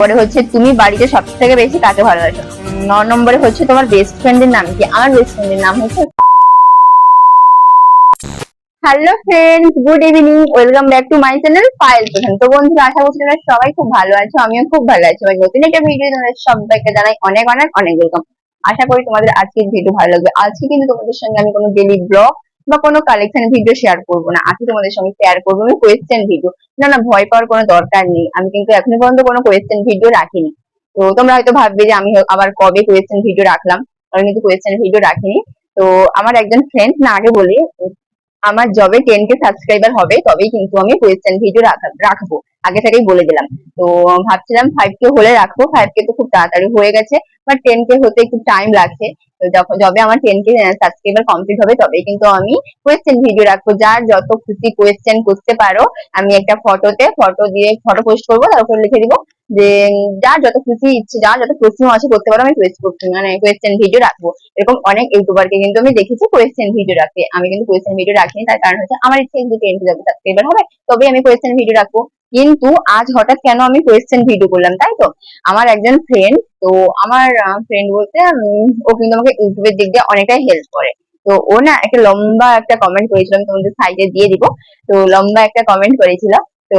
পরে হচ্ছে তুমি বাড়িতে সব থেকে বেশি কাকে ভালোবাসো? ন নম্বরে হচ্ছে তোমার বেস্ট ফ্রেন্ডের নাম কি? আমার বেস্ট ফ্রেন্ডের নাম হচ্ছে? Hello friends good evening welcome back to my channel file প্রধান তো বন্ধুরা, আশা করছি তোমরা সবাই খুব ভালো আছো, আমিও খুব ভালো আছি। এবার নতুন একটা ভিডিও তোমাদের সবাইকে জানাই অনেক অনেক অনেক ওয়েলকাম আশা করি তোমাদের আজকের ভিডিও ভালো লাগবে। আজকে কিন্তু তোমাদের সঙ্গে আমি কোনো ডেলি ব্লগ বা কোনো কালেকশন ভিডিও শেয়ার করব না। আজকে তোমাদের সঙ্গে শেয়ার করব, আমি কোয়েশ্চেন ভিডিও না না, ভয় পাওয়ার কোনো দরকার নেই। আমি কিন্তু এখনও পর্যন্ত কোনো কোয়েশ্চেন ভিডিও রাখিনি। তো তোমরা হয়তো ভাববে যে আমি আবার কবে কোয়েশ্চেন ভিডিও রাখলাম? আমি কিন্তু কোয়েশ্চেন ভিডিও রাখিনি। তো আমার একজন ফ্রেন্ড না, আগে বলি, আমার জবে টেন কে সাবস্ক্রাইবার হবে, তবেই কিন্তু আমি কোয়েশ্চেন ভিডিও রাখব। আগে থেকেই বলে দিলাম। তো ভাবছিলাম ফাইভ কে হলে রাখব। ফাইভ কে তো খুব তাড়াতাড়ি হয়ে গেছে বাট টেন কে হতে একটু টাইম লাগছে। যখন, যবে আমার টেন কে সাবস্ক্রাইবার কমপ্লিট হবে তবেই কিন্তু আমি কোয়েশ্চেন ভিডিও রাখব। যার যত খুশি কোয়েশ্চেন করতে পারো, আমি একটা ফটোতে ফটো দিয়ে ফটো পোস্ট করব তারপর লিখে দিব। যে যার যত খুশি ইচ্ছে, যার যত প্রশ্ন আছে করতে পারো আমি মানে কোয়েশ্চেন ভিডিও রাখব। এরকম অনেক ইউটিউবারকে কিন্তু আমি দেখেছি কোয়েশ্চেন ভিডিও রাখতে। আমি কিন্তু কোয়েশ্চেন ভিডিও রাখিনি, তার কারণ হচ্ছে আমার ইচ্ছে যদি টেন যাবে সাবস্ক্রাইবার হবে। তবেই আমি কোয়েশ্চেন ভিডিও রাখব। কিন্তু আজ হঠাৎ কেন আমি কোয়েশ্চেন ভিডিও করলাম, তাই তো? আমার একজন ফ্রেন্ড তো আমার ফ্রেন্ড বলতে ও কিন্তু আমাকে ইউটিউবের দিক দিয়ে অনেকটাই হেল্প করে। তো ও না একটা লম্বা একটা কমেন্ট করেছিলাম তোমাদের সাইডে দিয়ে দিব। তো লম্বা একটা কমেন্ট করেছিল। তো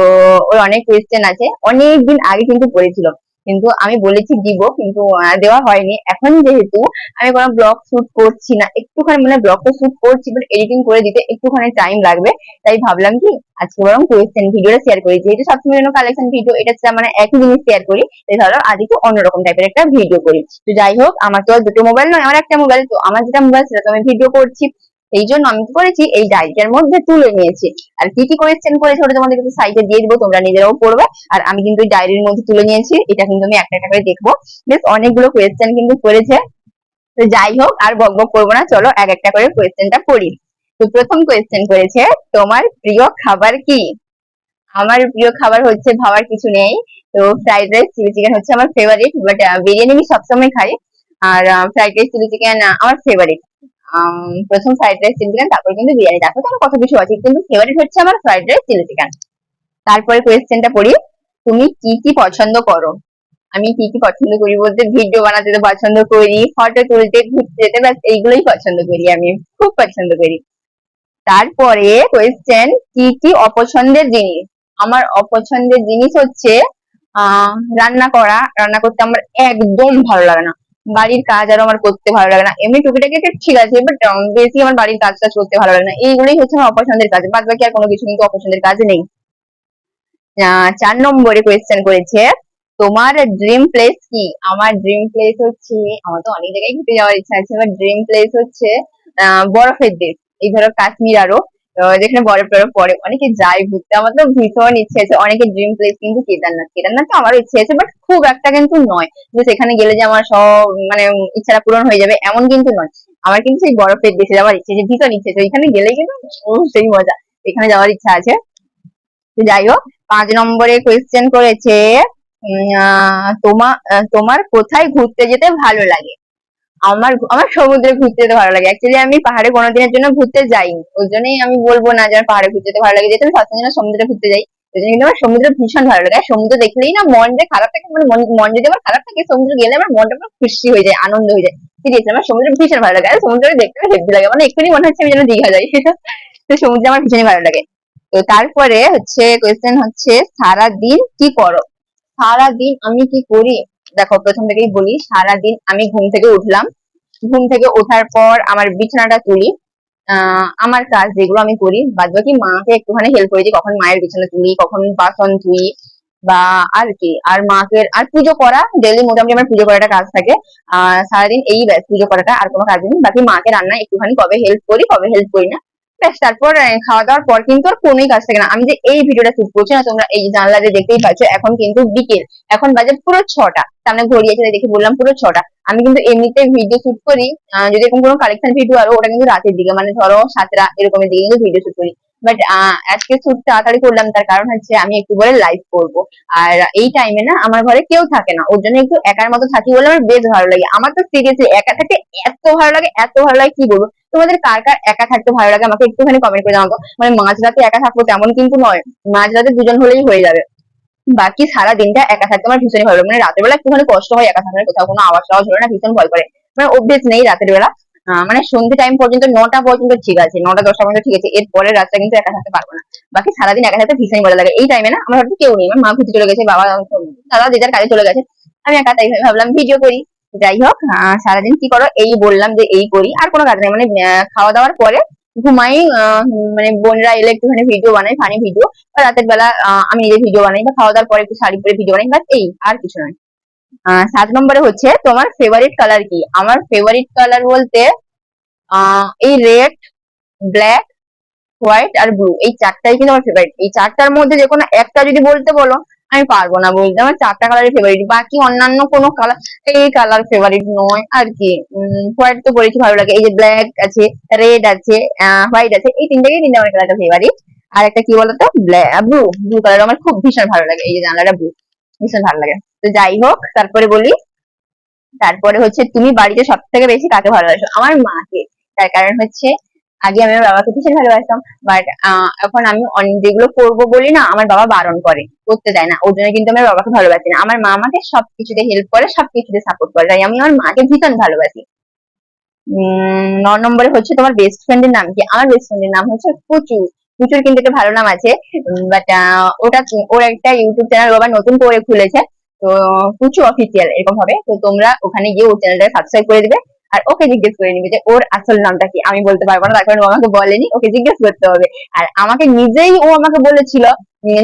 ওর অনেক কোয়েশ্চেন আছে। অনেক দিন আগে কিন্তু করেছিল কিন্তু আমি বলেছি দিব, কিন্তু দেওয়া হয়নি। এখন যেহেতু আমি কোনো ব্লগ শুট করছি না, একটুখানি মানে ব্লগটা শুট করছি বাট এডিটিং করে দিতে একটুখানি টাইম লাগবে। তাই ভাবলাম কি, আজকে বরং কোয়েশ্চেন ভিডিওটা শেয়ার করি। যেহেতু সবসময় জন্য কালেকশন ভিডিও এটা মানে একই জিনিস শেয়ার করি, তাই ভাবলাম আজ একটু অন্যরকম টাইপের একটা ভিডিও করি। তো যাই হোক, আমার তো দুটো মোবাইল নয়, আমার একটা মোবাইল তো আমার যেটা মোবাইল সেটা তো আমি ভিডিও করছি। এই জন্য আমি কি করেছি? এই ডায়েরিটার মধ্যে তুলে নিয়েছি। আর কি কি কোয়েশ্চেন করেছে ওটা তোমাদের কিন্তু সাইডে দিয়ে দিবো, তোমরা নিজেরাও পড়বে। আর আমি কিন্তু এই ডায়েরির মধ্যে তুলে নিয়েছি, এটা কিন্তু আমি একটা একটা করে দেখব। বেশ, অনেকগুলো কোয়েশ্চেন কিন্তু করেছে। তো যাই হোক, আর বক বক করব না, চলো এক একটা করে কোয়েশ্চেনটা করি তো প্রথম কোয়েশ্চেন করেছে, তোমার প্রিয় খাবার কি? আমার প্রিয় খাবার হচ্ছে ভাবার কিছু নেই। তো ফ্রাইড রাইস চিলি চিকেন হচ্ছে আমার ফেভারিট বাট বিরিয়ানি আমি সবসময় খাই। আর ফ্রাইড রাইস চিলি চিকেন আমার ফেভারিট প্রথম ফ্রাইড রাইস চিলি চিকেন তারপর কিন্তু বিরিয়ানি। দেখো তো কত কিছু আছে, কিন্তু ফেভারিট হচ্ছে আমার ফ্রাইড রাইস চিলি চিকেন তারপরে কোয়েশ্চেনটা পড়ি, তুমি কি কি পছন্দ করো? আমি কি কি পছন্দ করি বলতে ভিডিও বানাতে তো পছন্দ করি ফটো তুলতে, ঘুরতে যেতে, ব্যাস, এইগুলোই পছন্দ করি আমি, খুব পছন্দ করি। তারপরে কোয়েশ্চেন কি কি অপছন্দের জিনিস? আমার অপছন্দের জিনিস হচ্ছে রান্না করা, রান্না করতে আমার একদম ভালো লাগে না। বাড়ির কাজ আরও আমার করতে ভালো লাগে না। এমনি টুকিটাকি ঠিক আছে বাট বেশি আমার বাড়ির কাজ টাজ করতে ভালো লাগে না। এইগুলোই হচ্ছে আমার অপছন্দের কাজ। বাদ বাকি আর কোনো কিছু কিন্তু অপছন্দের কাজ নেই। চার নম্বরে কোয়েশ্চেন করেছে তোমার ড্রিম প্লেস কি? আমার ড্রিম প্লেস হচ্ছে আমার তো অনেক জায়গায় ঘুরতে যাওয়ার ইচ্ছা আছে আমার ড্রিম প্লেস হচ্ছে আহ, বরফের দেশ। এই ধরো কাশ্মীর আরও। আহ, যেখানে বরফ টরফ পরে অনেকে যায় ঘুরতে। আমার তো ভীষণ ইচ্ছে আছে অনেকে ড্রিম প্লেস কিন্তু কেদারনাথ। কেদারনাথ তো আমারও ইচ্ছে আছে বাট খুব একটা কিন্তু নয় যে সেখানে গেলে যে আমার সব মানে ইচ্ছাটা পূরণ হয়ে যাবে এমন কিন্তু নয়। আমার কিন্তু সেই বরফের দেশে যাওয়ার ইচ্ছে আছে ভীষণ ইচ্ছে আছে। এখানে গেলে কিন্তু সেই মজা। এখানে যাওয়ার ইচ্ছা আছে। যাই হোক পাঁচ নম্বরে কোয়েশ্চেন করেছে তোমার তোমার কোথায় ঘুরতে যেতে ভালো লাগে? আমার আমার সমুদ্রে ঘুরতে যেতে ভালো লাগে। অ্যাকচুয়ালি আমি পাহাড়ে কোনোদিনের জন্য ঘুরতে যাইনি। ওই জন্যই আমি বলব না যে আমার পাহাড়ে ঘুরতে যেতে ভালো লাগে। যেহেতু আমি সবসময় সমুদ্রে ঘুরতে যাই, ওই জন্য কিন্তু আমার সমুদ্র ভীষণ ভালো লাগে। আর সমুদ্র দেখলেই না মন যে খারাপ থাকে মানে মন- যদি আমার খারাপ থাকে, সমুদ্র গেলে আমার মনটা পুরো খুশি হয়ে যায়, আনন্দ হয়ে যায়। সিরিয়াসলি আমার সমুদ্র ভীষণ ভালো লাগে। আর সমুদ্র দেখতে হেভি লাগে। মানে এক্ষুনি মনে হচ্ছে আমি যেন দীঘা যাই। তো সমুদ্রে আমার ভীষণই ভালো লাগে। তো তারপরে হচ্ছে কোয়েশ্চেন হচ্ছে সারা দিন কি করো? সারা দিন আমি কি করি? দেখো, প্রথম থেকেই বলি সারা দিন আমি ঘুম থেকে উঠলাম। ঘুম থেকে ওঠার পর আমার বিছানাটা তুলি। আমার কাজ যেগুলো আমি করি বাদ বাকি মাকে একটুখানি হেল্প করেছি, কখন মায়ের বিছানা তুলি, কখন বাসন ধুই, বা আর কি। আর মাকে, আর পুজো করা ডেলি মোটামুটি আমার পুজো করাটা কাজ থাকে। আহ, সারাদিন এই পুজো করাটা আর কোনো কাজ নেই। বাকি মাকে রান্না একটুখানি কবে হেল্প করি, কবে হেল্প করি না। ব্যাস তারপর খাওয়া দাওয়ার পর কিন্তু আর কোনোই কাজ থাকে না। আমি যে এই ভিডিওটা শুট করছি না, তোমরা এই জানলা যে দেখতেই পাচ্ছ, এখন কিন্তু বিকেল। এখন বাজে পুরো ছটা। সামনে ঘড়ি আছে দেখে বললাম পুরো ছটা। আমি কিন্তু এমনিতে ভিডিও শুট করি যদি এরকম কোনো কালেকশন ভিডিও আরও, ওটা কিন্তু রাতের দিকে। মানে ধরো সাতটা, এরকমের দিকে কিন্তু ভিডিও শুট করি। বাট আজকে তাড়াতাড়ি করলাম, তার কারণ হচ্ছে আমি একটু পরে লাইভ করব। আর এই টাইমে না, আমার ঘরে কেউ থাকে না। ওর জন্য একটু একার মতো থাকি বলে আমার বেশ ভালো লাগে। আমার তো সিরিয়াসলি একা থাকতে এত ভালো লাগে, এত ভালো লাগে, কি বলব? তোমাদের কার কার একা থাকতে ভালো লাগে? আমাকে একটুখানি কমেন্ট করে জানাতো মানে মাঝরাতে একা থাকব তেমন কিন্তু নয়। মাঝরাতে দুজন হলেই হয়ে যাবে। বাকি সারা দিনটা একা থাকতে আমার ভীষণই ভালো মানে রাতের বেলা একটুখানি কষ্ট হয় একা থাকলে কোথাও কোনো আওয়াজ টাওয়াজ হলে না ভীষণ ভয় করে। মানে অভ্যেস নেই রাতের বেলা। মানে সন্ধ্যে টাইম পর্যন্ত, নটা পর্যন্ত ঠিক আছে, নটা, দশটা পর্যন্ত ঠিক আছে এরপরে রাতটা কিন্তু একা থাকতে পারব না। বাকি সারাদিন একা থাকতে ভীষণই ভালো লাগে। এই টাইমে না, আমার হয়তো কেউ নেই, আমার মা ঘুরতে চলে গেছে, বাবা দাদা যে যার কাজে চলে গেছে, আমি একা, তাই ভাবলাম ভিডিও করি। যাই হোক সারাদিন কি করো, এই বললাম যে এই করি, আর কোনো কাজ নেই। মানে খাওয়া দাওয়ার পরে ঘুমাই মানে বোনরা এলে একটুখানি ভিডিও বানাই ফানি ভিডিও রাতের বেলা আমি নিজে ভিডিও বানাই, বা খাওয়া দাওয়ার পরে একটু শাড়ি পরে ভিডিও বানাই বাস এই, আর কিছু নয়। সাত নম্বরে হচ্ছে তোমার ফেভারিট কালার কি? আমার ফেভারিট কালার বলতে এই রেড ব্ল্যাক হোয়াইট আর ব্লু এই চারটাই কিন্তু আমার ফেভারিট এই চারটার মধ্যে যে কোনো একটা যদি বলতে বলো, আমি পারব না বলতে। আমার চারটা কালারের ফেভারিট বাকি অন্যান্য কোনো কালার এই কালার ফেভারিট নয় আর কি। হোয়াইট তো পরেছি ভালো লাগে। এই যে ব্ল্যাক আছে রেড আছে হোয়াইট আছে, এই তিনটাকেই তিনটা আমার কালারটা ফেভারিট আর একটা কি বলতো? ব্লু ব্লু কালার আমার খুব ভীষণ ভালো লাগে। এই যে জানলাটা ব্লু ভীষণ ভালো লাগে। তো যাই হোক, তারপরে বলি, তারপরে হচ্ছে তুমি বাড়িতে সব থেকে বেশি কাকে ভালোবাসো? আমার মাকে। তার কারণ হচ্ছে, আগে আমি আমার বাবাকে ভীষণ ভালোবাসতাম বাট এখন আমি যেগুলো করব বলি না, আমার বাবা বারণ করে, করতে দেয় না। ওর জন্য কিন্তু আমার বাবাকে ভালোবাসি না। আমার মা আমাকে সবকিছুতে হেল্প করে, সবকিছুতে সাপোর্ট করে। তাই আমি আমার মাকে ভীষণ ভালোবাসি। উম, ন নম্বরে হচ্ছে তোমার বেস্ট ফ্রেন্ডের নাম কি? আমার বেস্ট ফ্রেন্ডের নাম হচ্ছে পুচু পুচুর কিন্তু একটা ভালো নাম আছে বাট ওটা, ওর একটা ইউটিউব চ্যানেল আবার নতুন করে খুলেছে, তো পুচু অফিসিয়াল এরকম হবে, তো তোমরা ওখানে গিয়ে ওর চ্যানেলটা সাবস্ক্রাইব করে দিবে, আর ওকে জিজ্ঞেস করে নিবে যে ওর আসল নামটা কি, আমি বলতে পারব না, তার কারণ ও আমাকে বলেনি, ওকে জিজ্ঞেস করতে হবে। আর আমাকে নিজেই ও আমাকে বলেছিল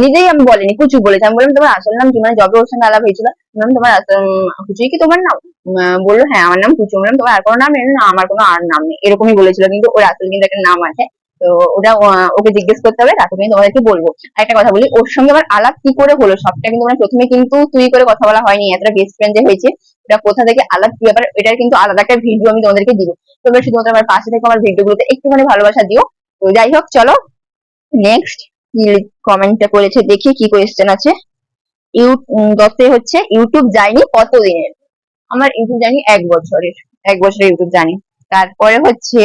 নিজেই আমি বলিনি পুচু বলেছে, আমি বললাম, তোমার আসল নাম কি? মানে যবে ওর সঙ্গে আলাপ হয়েছিল বললাম, তোমার পুচুই কি তোমার নাম? বলল হ্যাঁ আমার নাম কুচু। বললাম, তোমার আর কোনো নাম? নেই না, আমার কোনো আর নাম নেই। এরকমই বলেছিল, কিন্তু ওর আসল কিন্তু একটা নাম আছে। তো ওটা ওকে জিজ্ঞেস করতে হবে, তারপরে আমি তোমাদেরকে বলব। একটা কথা বলি, ওর সঙ্গে আমার আলাপ কি করে হলো সবটা কিন্তু মানে প্রথমে কিন্তু তুই করে কথা বলা হয়নি, এতটা বেস্ট ফ্রেন্ড যে হয়েছে। এটা কোথা থেকে আলাপ কি ব্যাপার, এটার কিন্তু আলাদা একটা ভিডিও আমি তোমাদেরকে দিব। তোমরা শুধুমাত্র আমার পাশে থেকে, আমার ভিডিও গুলোতে একটুখানি ভালোবাসা দিও। তো যাই হোক, চলো। নেক্সট কি কমেন্টটা করেছে, দেখি কি কোয়েশ্চেন আছে। ইউ দশে হচ্ছে ইউটিউব জার্নি কত দিনের আমার ইউটিউব জার্নি এক বছরের এক বছরের ইউটিউব জার্নি। তারপরে হচ্ছে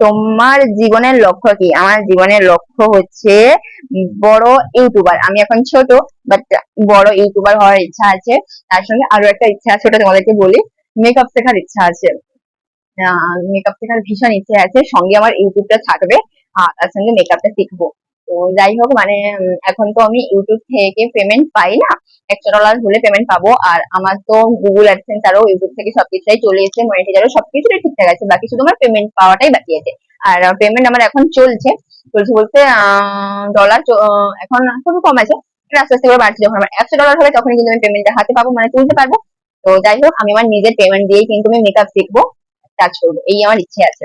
তোমার জীবনের লক্ষ্য কি? আমার জীবনের লক্ষ্য হচ্ছে বড় ইউটিউবার। আমি এখন ছোট বাট বড় ইউটিউবার হওয়ার ইচ্ছা আছে। তার সঙ্গে আরও একটা ইচ্ছা আছে, ওটা তোমাদেরকে বলি। মেকআপ শেখার ইচ্ছা আছে। মেকআপ শেখার ভীষণ ইচ্ছে আছে। সঙ্গে আমার ইউটিউবটা থাকবে। আর তার সঙ্গে মেকআপটা শিখব। তো যাই হোক মানে এখন তো আমি ইউটিউব থেকে পেমেন্ট পাই না। একশো ডলার হলে পেমেন্ট পাবো। আর আমার তো গুগল অ্যাডসেন্স আরও ইউটিউব থেকে সবকিছুটাই চলে এসেছে মনিটাইজারও সবকিছুটাই ঠিকঠাক আছে। বাকি শুধু আমার পেমেন্ট পাওয়াটাই বাকি আছে। আর পেমেন্ট আমার এখন চলছে। চলছে বলতে ডলার এখন খুবই কম আছে। আস্তে আস্তে করে বাড়ছে যখন আমার একশো ডলার হবে তখন কিন্তু আমি পেমেন্টটা হাতে পাবো মানে তুলতে পারব। তো যাই হোক, আমি আমার নিজের পেমেন্ট দিয়েই কিন্তু আমি মেকআপ শিখব কাজ করব। এই আমার ইচ্ছে আছে।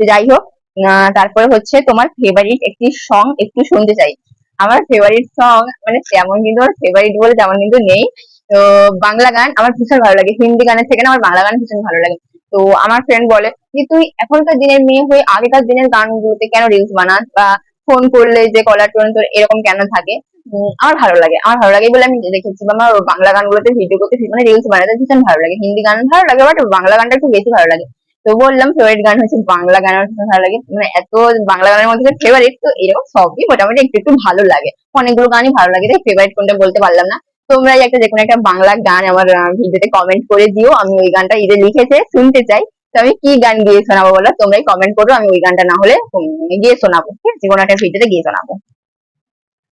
তো যাই হোক তারপরে হচ্ছে তোমার ফেভারিট একটি সং একটু শুনতে চাই। আমার ফেভারিট সং মানে তেমন কিন্তু আমার ফেভারিট বলে তেমন কিন্তু নেই। তো বাংলা গান আমার ভীষণ ভালো লাগে, হিন্দি গানের থেকে আমার বাংলা গান ভীষণ ভালো লাগে। তো আমার ফ্রেন্ড বলে যে তুই এখনকার দিনের মেয়ে হয়ে আগেকার দিনের গানগুলোতে কেন রিলস বানাস বা ফোন করলে যে কলার টোন তোর এরকম কেন থাকে? আমার ভালো লাগে, আমার ভালো লাগে বলে আমি দেখেছি বা আমার বাংলা গানগুলোতে ভিডিও করতে মানে রিলস বানাতে ভীষণ ভালো লাগে। হিন্দি গান ভালো লাগে বাট বাংলা গানটা একটু বেশি ভালো লাগে। তো বললাম ফেভারিট গান হচ্ছে বাংলা গান, আমার ভালো লাগে। মানে এত বাংলা গানের মধ্যে ফেভারিট তো এরকম সবই মোটামুটি একটু একটু ভালো লাগে। অনেকগুলো গানই ভালো লাগে, তাই ফেভারিট কোনটা বলতে পারলাম না। তোমরা একটা যে কোনো একটা বাংলা গান আমার ভিডিওতে কমেন্ট করে দিও। আমি ওই গানটা ঈদে লিখেছে, শুনতে চাই। তো আমি কি গান গিয়ে শোনাবো বলো? তোমরাই কমেন্ট করো, আমি ওই গানটা না হলে গিয়ে শোনাবো, ঠিক আছে? কোনো একটা ভিডিওতে গিয়ে শোনাবো।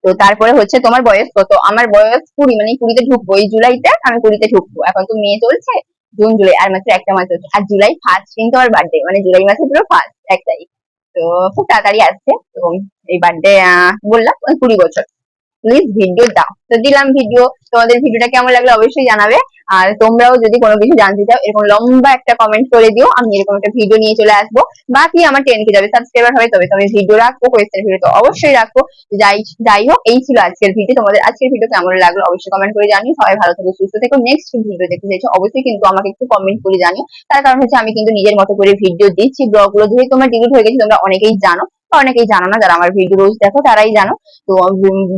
তো তারপরে হচ্ছে তোমার বয়স কত? আমার বয়স কুড়ি মানে কুড়িতে ঢুকবো। এই জুলাইতে আমি কুড়িতে ঢুকবো। এখন তো মেয়ে চলছে। জুন, জুলাই, আর মাত্র একটা মাস হচ্ছে। আর জুলাই ফার্স্ট কিন্তু আমার বার্থডে মানে জুলাই মাসে পুরো ফার্স্ট এক তারিখ। তো খুব তাড়াতাড়ি আসছে, তো এই বার্থডে বললাম ওই কুড়ি বছর। প্লিজ ভিডিও দাও। তো দিলাম ভিডিও তোমাদের ভিডিওটা কেমন লাগল অবশ্যই জানাবে। আর তোমরাও যদি কোনো কিছু জানতে চাও, এরকম লম্বা একটা কমেন্ট করে দিও, আমি এরকম একটা ভিডিও নিয়ে চলে আসব। বাকি আমার টেন কে যাবে সাবস্ক্রাইবার হবে, তবে তবে ভিডিও রাখব কোয়েশ্চেন ভিডিও তো অবশ্যই রাখব। যাই যাই হোক, এই ছিল আজকের ভিডিও তোমাদের আজকের ভিডিও কেমন লাগল অবশ্যই কমেন্ট করে জানিও। সবাই ভালো থেকো, সুস্থ থেকো। নেক্সট ভিডিও দেখতে চাইছো, অবশ্যই কিন্তু আমাকে একটু কমেন্ট করে জানিও। তার কারণ হচ্ছে আমি কিন্তু নিজের মতো করে ভিডিও দিচ্ছি ব্লগগুলো যেহেতু তোমার ডিলিট হয়ে গেছে, তোমরা অনেকেই জানো। অনেকেই জানো না, যারা আমার ভিডিও রোজ দেখো তারাই জানো। তো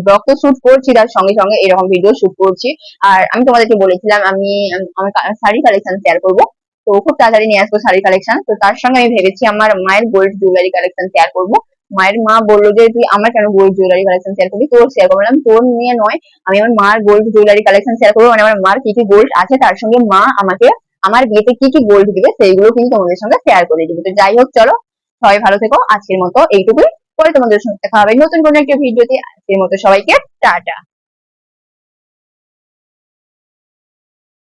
ব্লগ তো শুট করছি, তার সঙ্গে সঙ্গে এরকম ভিডিও শুট করছি। আর আমি তোমাদেরকে বলেছিলাম, আমি আমার শাড়ি কালেকশন শেয়ার করব। তো খুব তাড়াতাড়ি নিয়ে আসব শাড়ি কালেকশন তো তার সঙ্গে আমি ভেবেছি আমার মায়ের গোল্ড জুয়েলারি কালেকশন শেয়ার করব। মায়ের মা বলল যে, তুই আমার কেন গোল্ড জুয়েলারি কালেকশন শেয়ার করবি? তোর শেয়ার করব। তোর নিয়ে নয়, আমি আমার মার গোল্ড জুয়েলারি কালেকশন শেয়ার করব। মানে আমার মার কি কি গোল্ড আছে, তার সঙ্গে মা আমাকে, আমার বিয়েতে কি কি গোল্ড দিবে, সেইগুলো কিন্তু তোমাদের সঙ্গে শেয়ার করে দিবে। তো যাই হোক, চলো সবাই ভালো থেকো, আজকের মতো এইটুকুই। পরে তোমাদের সঙ্গে দেখা হবে নতুন কোনো একটা ভিডিওতে। আজকের মতো সবাইকে টাটা।